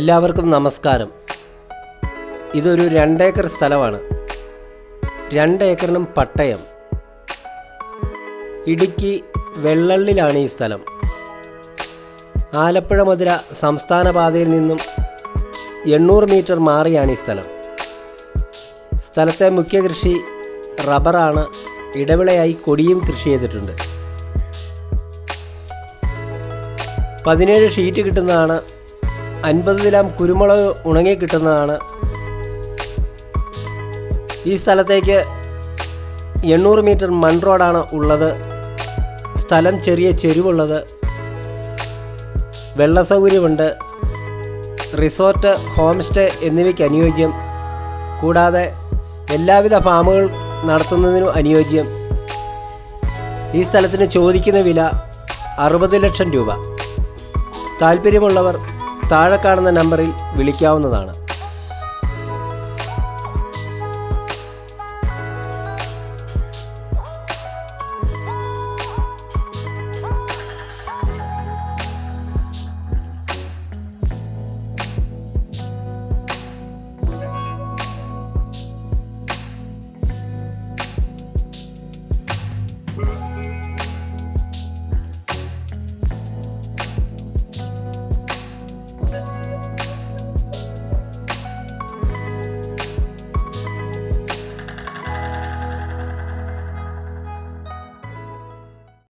എല്ലാവർക്കും നമസ്കാരം. ഇതൊരു രണ്ടേക്കർ സ്ഥലമാണ്. രണ്ടേക്കറിനും പട്ടയം. ഇടുക്കി വെള്ളള്ളിലാണ് ഈ സ്ഥലം. ആലപ്പുഴ മധുര സംസ്ഥാന പാതയിൽ നിന്നും എണ്ണൂറ് മീറ്റർ മാറിയാണ് ഈ സ്ഥലം. സ്ഥലത്തെ മുഖ്യ കൃഷി റബ്ബറാണ്. ഇടവിളയായി കൊടിയും കൃഷി ചെയ്തിട്ടുണ്ട്. പതിനേഴ് ഷീറ്റ് കിട്ടുന്നതാണ് അൻപത് ഗ്രാം കുരുമുളക് ഉണങ്ങി കിട്ടുന്നതാണ്. ഈ സ്ഥലത്തേക്ക് എണ്ണൂറ് മീറ്റർ മൺ റോഡാണ് ഉള്ളത്. സ്ഥലം ചെറിയ ചെരുവുള്ളത്. വെള്ള സൗകര്യമുണ്ട് റിസോർട്ട് ഹോം സ്റ്റേ എന്നിവയ്ക്ക് അനുയോജ്യം. കൂടാതെ എല്ലാവിധ ഫാമുകൾ നടത്തുന്നതിനും അനുയോജ്യം. ഈ സ്ഥലത്തിന് ചോദിക്കുന്ന വില അറുപത് ലക്ഷം രൂപ. താല്പര്യമുള്ളവർ താഴെ കാണുന്ന നമ്പറിൽ വിളിക്കാവുന്നതാണ്.